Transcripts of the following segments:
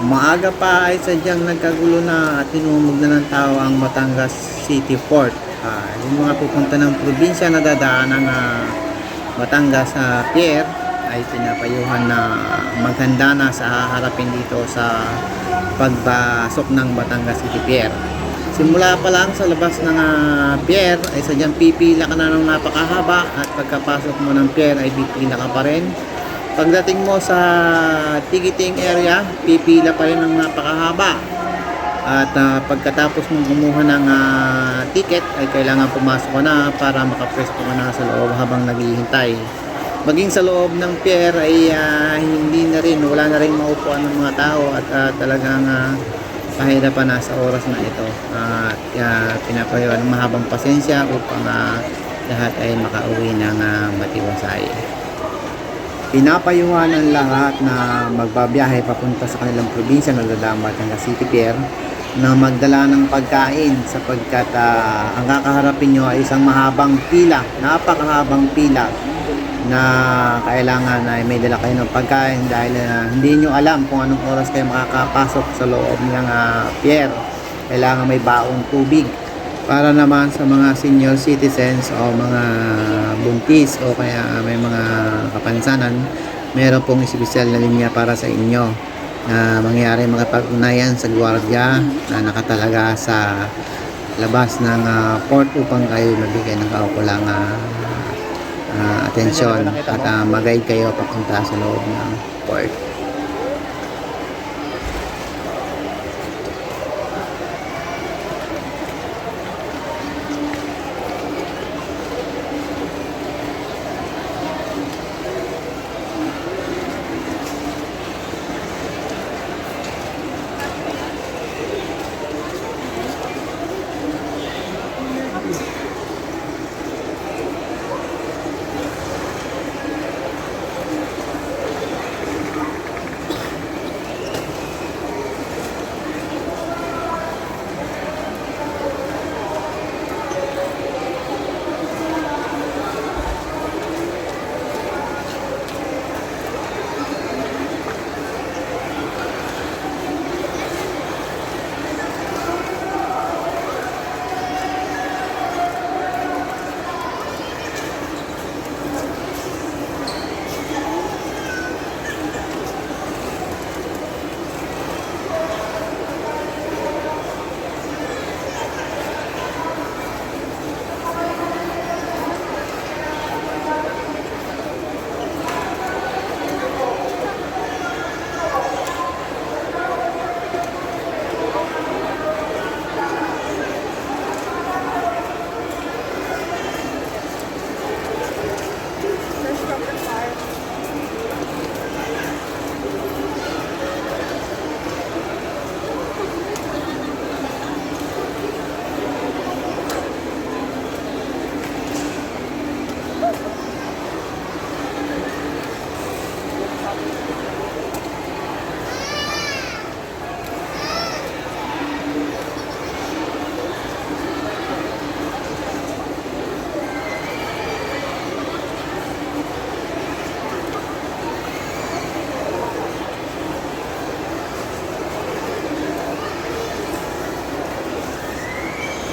Maaga pa ay sadyang nagkagulo na at tinumog na ng tao ang Batangas City Port. Ah, yung mga pupunta ng probinsya na dadaan ng ah, Batangas sa pier ay pinapayuhan na maganda na sa harapin dito sa pagpasok ng Batangas City Pier. Simula pa lang sa labas ng ah, pier ay sadyang pipila ka na ng napakahaba at pagkapasok mo ng pier ay pipila ka pa rin. Pagdating mo sa ticketing area, pipila pa rin ng napakahaba. At ah, pagkatapos mong kumuha ng ah, ticket ay kailangan pumasok ka na para makapwesto ka na sa loob habang naghihintay. Maging sa loob ng pier ay ah, hindi na rin, wala na rin maupuan ng mga tao at ah, talagang uh, pahirapan na sa oras na ito. At uh, pinapayuan ng mahabang pasensya upang ah, lahat ay makauwi ng ah, matiwasay. Pinapayuhan ng lahat na magbabiyahe papunta sa kanilang probinsya na dadamat ng City Pier na magdala ng pagkain sapagkat ah, ang kakaharapin nyo ay isang mahabang pila, napakahabang pila na kailangan ay may dala kayo ng pagkain dahil ah, hindi nyo alam kung anong oras kayo makakapasok sa loob ng ah, pier. Kailangan may baong tubig para naman sa mga senior citizens o mga buntis o kaya may mga kapansanan, meron pong espesyal na linya para sa inyo na mangyari makapag-unayan sa gwardiya na nakatalaga sa labas ng ah, port upang kayo mabigay ng kaukulang ah, ah, atensyon at uh, mag-guide kayo papunta sa loob ng port.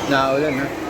No, it didn't.